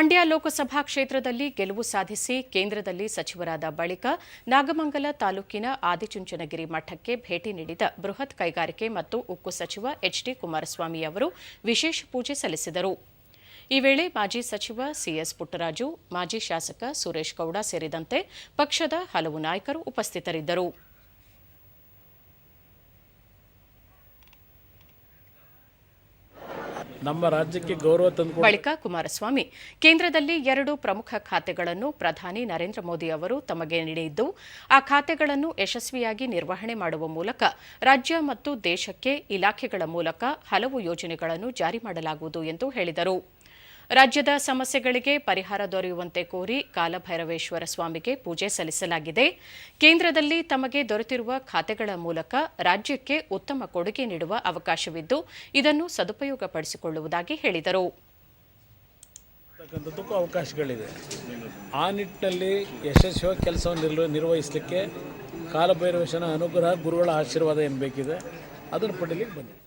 ಮಂಡ್ಯ ಲೋಕಸಭಾ ಕ್ಷೇತ್ರದಲ್ಲಿ ಗೆಲುವು ಸಾಧಿಸಿ ಕೇಂದ್ರದಲ್ಲಿ ಸಚಿವರಾದ ಬಳಿಕ ನಾಗಮಂಗಲ ತಾಲೂಕಿನ ಆದಿಚುಂಚನಗಿರಿ ಮಠಕ್ಕೆ ಭೇಟಿ ನೀಡಿದ ಬೃಹತ್ ಕೈಗಾರಿಕೆ ಮತ್ತು ಉಕ್ಕು ಸಚಿವ ಎಚ್ಡಿ ಕುಮಾರಸ್ವಾಮಿ ಅವರು ವಿಶೇಷ ಪೂಜೆ ಸಲ್ಲಿಸಿದರು. ಈ ವೇಳೆ ಮಾಜಿ ಸಚಿವ ಸಿಎಸ್ ಪುಟ್ಟರಾಜು, ಮಾಜಿ ಶಾಸಕ ಸುರೇಶ್ ಗೌಡ ಸೇರಿದಂತೆ ಪಕ್ಷದ ಹಲವು ನಾಯಕರು ಉಪಸ್ಥಿತರಿದ್ದರು. ನಮ್ಮ ರಾಜ್ಯಕ್ಕೆ ಗೌರವ ತಂದು ಬಳಿಕ ಕುಮಾರಸ್ವಾಮಿ, ಕೇಂದ್ರದಲ್ಲಿ ಎರಡು ಪ್ರಮುಖ ಖಾತೆಗಳನ್ನು ಪ್ರಧಾನಿ ನರೇಂದ್ರ ಮೋದಿ ಅವರು ತಮಗೆ ನೀಡಿದ್ದು, ಆ ಖಾತೆಗಳನ್ನು ಯಶಸ್ವಿಯಾಗಿ ನಿರ್ವಹಣೆ ಮಾಡುವ ಮೂಲಕ ರಾಜ್ಯ ಮತ್ತು ದೇಶಕ್ಕೆ ಇಲಾಖೆಗಳ ಮೂಲಕ ಹಲವು ಯೋಜನೆಗಳನ್ನು ಜಾರಿ ಮಾಡಲಾಗುವುದು ಎಂದು ಹೇಳಿದರು. ರಾಜ್ಯದ ಸಮಸ್ಯೆಗಳಿಗೆ ಪರಿಹಾರ ದೊರೆಯುವಂತೆ ಕೋರಿ ಕಾಲಭೈರವೇಶ್ವರ ಸ್ವಾಮಿಗೆ ಪೂಜೆ ಸಲ್ಲಿಸಲಾಗಿದೆ. ಕೇಂದ್ರದಲ್ಲಿ ತಮಗೆ ದೊರೆತಿರುವ ಖಾತೆಗಳ ಮೂಲಕ ರಾಜ್ಯಕ್ಕೆ ಉತ್ತಮ ಕೊಡುಗೆ ನೀಡುವ ಅವಕಾಶವಿದ್ದು, ಇದನ್ನು ಸದುಪಯೋಗಪಡಿಸಿಕೊಳ್ಳುವುದಾಗಿ ಹೇಳಿದರು. ಅವಕಾಶಗಳಿದೆ. ಆ ನಿಟ್ಟಿನಲ್ಲಿ ಯಶಸ್ವಿಯಾಗಿ ಕೆಲಸವನ್ನು ನಿರ್ವ, ನಿರ್ವಹಿಸಲಿಕ್ಕೆ ಕಾಲಭೈರವೇಶನ ಅನುಗ್ರಹ, ಗುರುಗಳ ಆಶೀರ್ವಾದ ಏನು ಬೇಕಿದೆ ಅದನ್ನು ಪಡೀಲಿಕ್ಕೆ ಬಂದಿದೆ.